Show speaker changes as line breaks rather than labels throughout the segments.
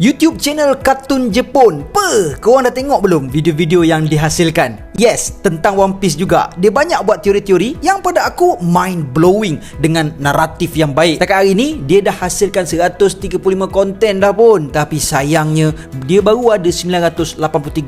YouTube channel kartun Jepun. Pe, korang dah tengok belum video-video yang dihasilkan? Yes, tentang One Piece juga. Dia banyak buat teori-teori yang pada aku mind blowing dengan naratif yang baik. Setakat hari ni dia dah hasilkan 135 konten dah pun. Tapi sayangnya dia baru ada 983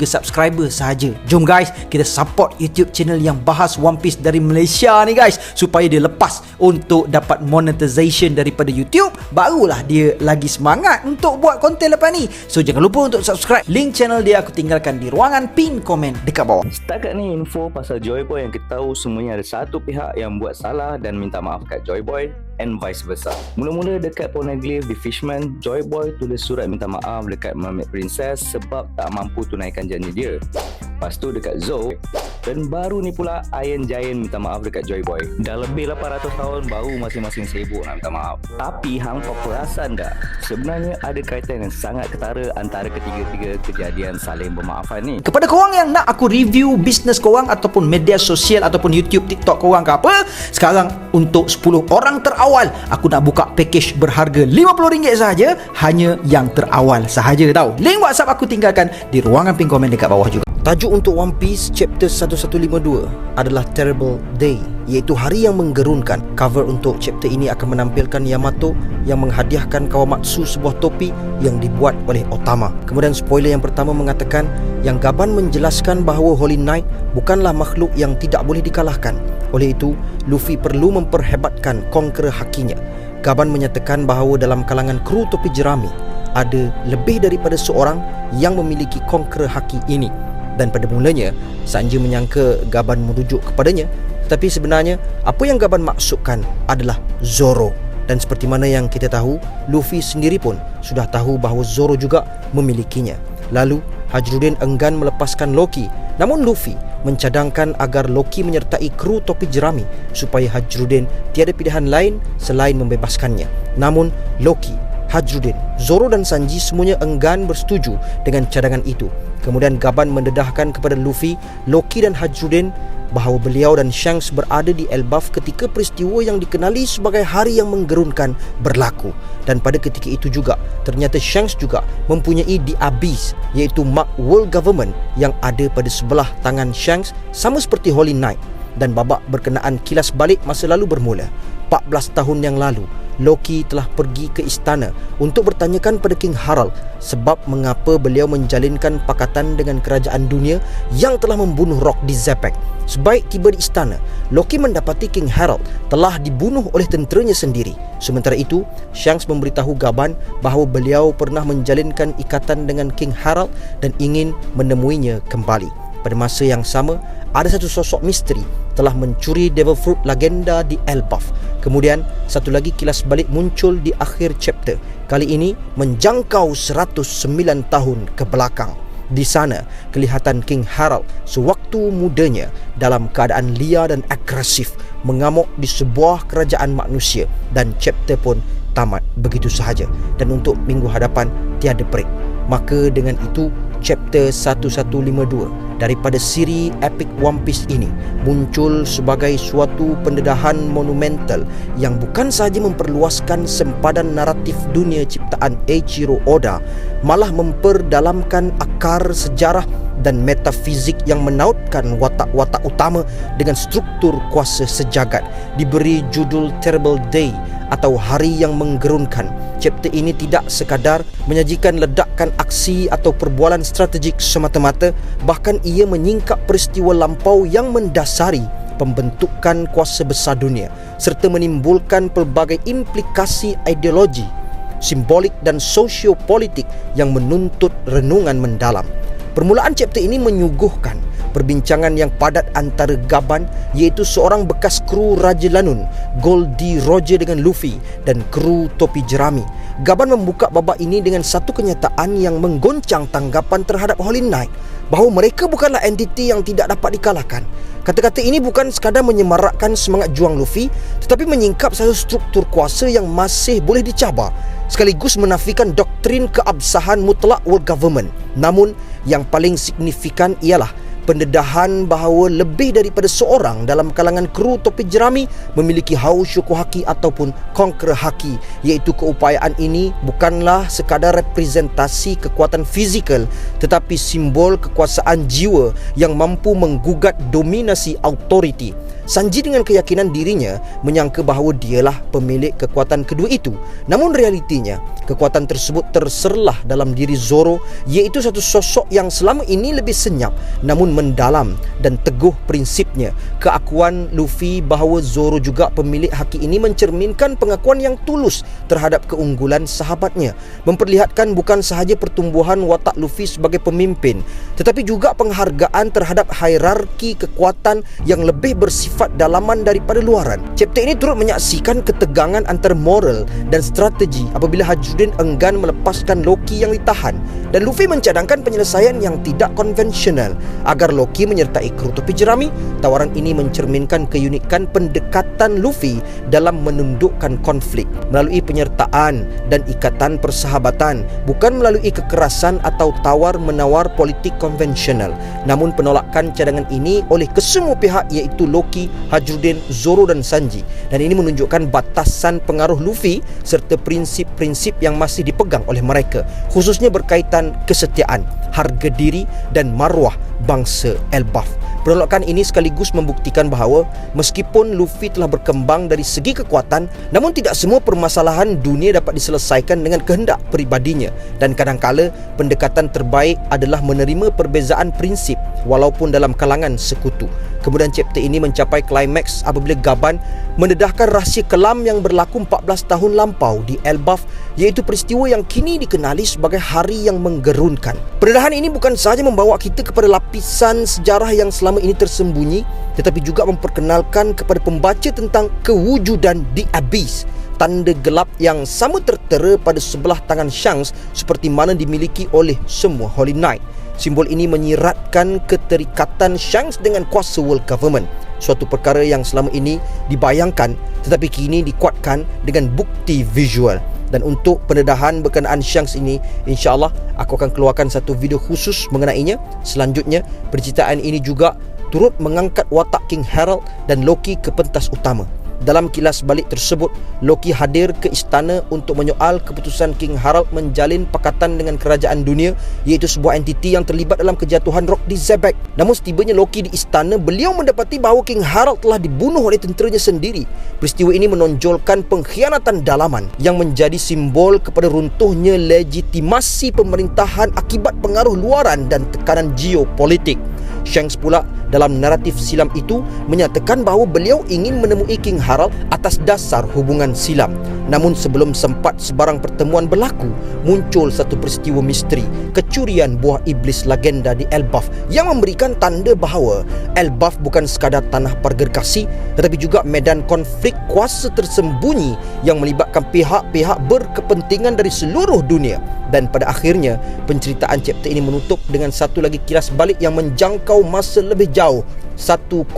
subscriber sahaja. Jom guys, kita support YouTube channel yang bahas One Piece dari Malaysia ni guys supaya dia lepas untuk dapat monetization daripada YouTube. Barulah dia lagi semangat untuk buat konten lepas ni. So jangan lupa untuk subscribe. Link channel dia aku tinggalkan di ruangan pin komen dekat bawah.
Setakat ni info pasal Joy Boy yang kita tahu semuanya ada satu pihak yang buat salah dan minta maaf kat Joy Boy and vice versa. Mula-mula dekat Poneglyph di Fishman, Joy Boy tulis surat minta maaf dekat Mermaid Princess sebab tak mampu tunaikan janji dia. Lepas tu dekat Zoe dan baru ni pula Iron Giant minta maaf dekat Joy Boy. Dah lebih 800 tahun baru masing-masing sibuk nak minta maaf. Tapi hang kau perasan tak? Sebenarnya ada kaitan yang sangat ketara antara ketiga-tiga kejadian saling bermaafan ni.
Kepada korang yang nak aku review bisnes korang ataupun media sosial ataupun YouTube, TikTok korang ke apa, sekarang untuk 10 orang terawal, aku nak buka package berharga RM50 sahaja, hanya yang terawal sahaja tau. Link WhatsApp aku tinggalkan di ruangan pin komen dekat bawah juga. Tajuk untuk One Piece chapter 1152 adalah Terrible Day iaitu hari yang menggerunkan. Cover untuk chapter ini akan menampilkan Yamato yang menghadiahkan Kawamatsu sebuah topi yang dibuat oleh Otama. Kemudian spoiler yang pertama mengatakan yang Gaban menjelaskan bahawa Holy Knight bukanlah makhluk yang tidak boleh dikalahkan. Oleh itu, Luffy perlu memperhebatkan Conqueror hakinya. Gaban menyatakan bahawa dalam kalangan kru topi jerami ada lebih daripada seorang yang memiliki Conqueror haki ini dan pada mulanya Sanji menyangka Gaban merujuk kepadanya. Tetapi sebenarnya apa yang Gaban maksudkan adalah Zoro. Dan seperti mana yang kita tahu Luffy sendiri pun sudah tahu bahawa Zoro juga memilikinya. Lalu Hajrudin enggan melepaskan Loki. Namun Luffy mencadangkan agar Loki menyertai kru topi jerami supaya Hajrudin tiada pilihan lain selain membebaskannya. Namun Loki Hajrudin, Zoro dan Sanji semuanya enggan bersetuju dengan cadangan itu. Kemudian Gaban mendedahkan kepada Luffy, Loki dan Hajrudin bahawa beliau dan Shanks berada di Elbaf ketika peristiwa yang dikenali sebagai hari yang menggerunkan berlaku. Dan pada ketika itu juga, ternyata Shanks juga mempunyai The Abyss iaitu Mark World Government yang ada pada sebelah tangan Shanks sama seperti Holy Knight. Dan babak berkenaan kilas balik masa lalu bermula. 14 tahun yang lalu, Loki telah pergi ke istana untuk bertanyakan pada King Harald sebab mengapa beliau menjalinkan pakatan dengan kerajaan dunia yang telah membunuh Rock di Zepek. Sebaik tiba di istana, Loki mendapati King Harald telah dibunuh oleh tenteranya sendiri. Sementara itu, Shanks memberitahu Gaban bahawa beliau pernah menjalinkan ikatan dengan King Harald dan ingin menemuinya kembali. Pada masa yang sama, ada satu sosok misteri telah mencuri Devil Fruit legenda di Elbaf. Kemudian, satu lagi kilas balik muncul di akhir chapter. Kali ini menjangkau 109 tahun ke belakang. Di sana, kelihatan King Harald sewaktu mudanya dalam keadaan liar dan agresif mengamuk di sebuah kerajaan manusia dan chapter pun tamat begitu sahaja dan untuk minggu hadapan tiada break. Maka dengan itu chapter 1152 daripada siri epic One Piece ini muncul sebagai suatu pendedahan monumental yang bukan sahaja memperluaskan sempadan naratif dunia ciptaan Eiichiro Oda malah memperdalamkan akar sejarah dan metafizik yang menautkan watak-watak utama dengan struktur kuasa sejagat. Diberi judul Terrible Day atau hari yang menggerunkan. Chapter ini tidak sekadar menyajikan ledakan aksi atau perbualan strategik semata-mata, bahkan ia menyingkap peristiwa lampau yang mendasari pembentukan kuasa besar dunia serta menimbulkan pelbagai implikasi ideologi, simbolik dan sosiopolitik yang menuntut renungan mendalam. Permulaan chapter ini menyuguhkan perbincangan yang padat antara Gaban iaitu seorang bekas kru Raja Lanun, Goldie Roger dengan Luffy dan kru Topi Jerami. Gaban membuka babak ini dengan satu kenyataan yang menggoncang tanggapan terhadap Holy Knight bahawa mereka bukanlah entiti yang tidak dapat dikalahkan. Kata-kata ini bukan sekadar menyemarakkan semangat juang Luffy tetapi menyingkap satu struktur kuasa yang masih boleh dicabar sekaligus menafikan doktrin keabsahan mutlak world government. Namun yang paling signifikan ialah pendedahan bahawa lebih daripada seorang dalam kalangan kru topi jerami memiliki haus syukur haki ataupun conqueror haki. Iaitu keupayaan ini bukanlah sekadar representasi kekuatan fizikal tetapi simbol kekuasaan jiwa yang mampu menggugat dominasi autoriti Sanji dengan keyakinan dirinya menyangka bahawa dialah pemilik kekuatan kedua itu. Namun realitinya, kekuatan tersebut terserlah dalam diri Zoro iaitu satu sosok yang selama ini lebih senyap namun mendalam dan teguh prinsipnya. Keakuan Luffy bahawa Zoro juga pemilik haki ini mencerminkan pengakuan yang tulus terhadap keunggulan sahabatnya. Memperlihatkan bukan sahaja pertumbuhan watak Luffy sebagai pemimpin tetapi juga penghargaan terhadap hierarki kekuatan yang lebih bersifat sifat dalaman daripada luaran. Chapter ini turut menyaksikan ketegangan antara moral dan strategi apabila Hajruddin enggan melepaskan Loki yang ditahan dan Luffy mencadangkan penyelesaian yang tidak konvensional agar Loki menyertai kru topi jerami. Tawaran ini mencerminkan keunikan pendekatan Luffy dalam menundukkan konflik melalui penyertaan dan ikatan persahabatan bukan melalui kekerasan atau tawar-menawar politik konvensional. Namun penolakan cadangan ini oleh kesemua pihak iaitu Loki Hajruddin, Zoro dan Sanji dan ini menunjukkan batasan pengaruh Luffy serta prinsip-prinsip yang masih dipegang oleh mereka khususnya berkaitan kesetiaan, harga diri dan maruah bangsa Elbaf. Penolakan ini sekaligus membuktikan bahawa meskipun Luffy telah berkembang dari segi kekuatan namun tidak semua permasalahan dunia dapat diselesaikan dengan kehendak peribadinya dan kadangkala pendekatan terbaik adalah menerima perbezaan prinsip walaupun dalam kalangan sekutu. Kemudian chapter ini mencapai klimaks apabila Gaban mendedahkan rahsia kelam yang berlaku 14 tahun lampau di Elbaf iaitu peristiwa yang kini dikenali sebagai hari yang menggerunkan. Pendedahan ini bukan sahaja membawa kita kepada lapisan sejarah yang selama ini tersembunyi tetapi juga memperkenalkan kepada pembaca tentang kewujudan di Abyss tanda gelap yang sama tertera pada sebelah tangan Shanks seperti mana dimiliki oleh semua Holy Knight. Simbol ini menyiratkan keterikatan Shanks dengan kuasa world government. Suatu perkara yang selama ini dibayangkan tetapi kini dikuatkan dengan bukti visual. Dan untuk pendedahan berkenaan Shanks ini, insyaAllah aku akan keluarkan satu video khusus mengenainya. Selanjutnya, penceritaan ini juga turut mengangkat watak King Harold dan Loki ke pentas utama. Dalam kilas balik tersebut, Loki hadir ke istana untuk menyoal keputusan King Harald menjalin pakatan dengan kerajaan dunia iaitu sebuah entiti yang terlibat dalam kejatuhan rock di Zebek. Namun setibanya Loki di istana, beliau mendapati bahawa King Harald telah dibunuh oleh tenteranya sendiri. Peristiwa ini menonjolkan pengkhianatan dalaman yang menjadi simbol kepada runtuhnya legitimasi pemerintahan akibat pengaruh luaran dan tekanan geopolitik. Shanks pula dalam naratif silam itu menyatakan bahawa beliau ingin menemui King Harald atas dasar hubungan silam. Namun sebelum sempat sebarang pertemuan berlaku, muncul satu peristiwa misteri, kecurian buah iblis legenda di Elbaf yang memberikan tanda bahawa Elbaf bukan sekadar tanah pergergasi tetapi juga medan konflik kuasa tersembunyi yang melibatkan pihak-pihak berkepentingan dari seluruh dunia dan pada akhirnya penceritaan chapter ini menutup dengan satu lagi kilas balik yang menjangkau masa lebih jauh 109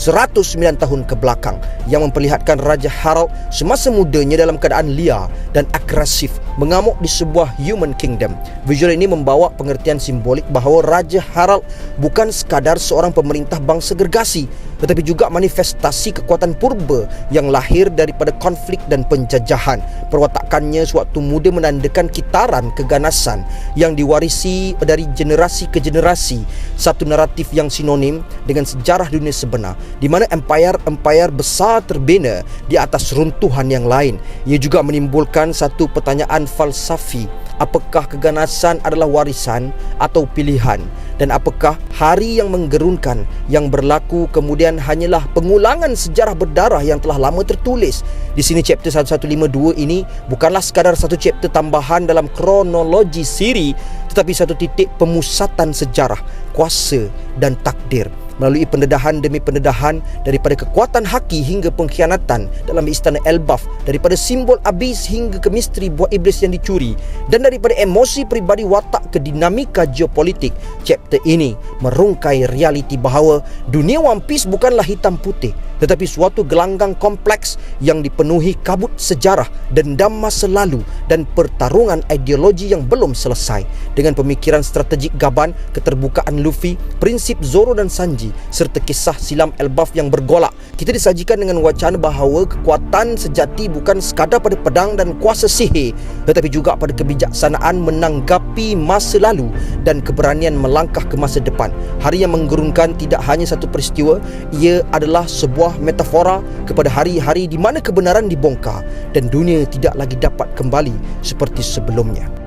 109 tahun ke belakang yang memperlihatkan Raja Harald semasa mudanya dalam keadaan liar dan agresif mengamuk di sebuah human kingdom. Visual ini membawa pengertian simbolik bahawa Raja Harald bukan sekadar seorang pemerintah bangsa gergasi tetapi juga manifestasi kekuatan purba yang lahir daripada konflik dan penjajahan. Perwatakannya sewaktu muda menandakan kitaran keganasan yang diwarisi dari generasi ke generasi. Satu naratif yang sinonim dengan sejarah dunia sebenar di mana empayar-empayar besar terbina di atas runtuhan yang lain. Ia juga menimbulkan satu pertanyaan falsafi apakah keganasan adalah warisan atau pilihan dan apakah hari yang menggerunkan yang berlaku kemudian hanyalah pengulangan sejarah berdarah yang telah lama tertulis? Di sini chapter 1152 ini bukanlah sekadar satu chapter tambahan dalam kronologi siri tetapi satu titik pemusatan sejarah kuasa dan takdir melalui pendedahan demi pendedahan daripada kekuatan haki hingga pengkhianatan dalam istana Elbaf daripada simbol abis hingga ke misteri buah iblis yang dicuri dan daripada emosi peribadi watak ke dinamika geopolitik. Chapter ini merungkai realiti bahawa dunia One Piece bukanlah hitam putih tetapi suatu gelanggang kompleks yang dipenuhi kabut sejarah, dendam masa lalu dan pertarungan ideologi yang belum selesai dengan pemikiran strategik Gaban, keterbukaan Luffy, prinsip Zoro dan Sanji serta kisah silam Elbaf yang bergolak. Kita disajikan dengan wacana bahawa kekuatan sejati bukan sekadar pada pedang dan kuasa sihir tetapi juga pada kebijaksanaan menanggapi masa lalu dan keberanian melangkah ke masa depan. Hari yang menggerunkan tidak hanya satu peristiwa, ia adalah sebuah metafora kepada hari-hari di mana kebenaran dibongkar dan dunia tidak lagi dapat kembali seperti sebelumnya.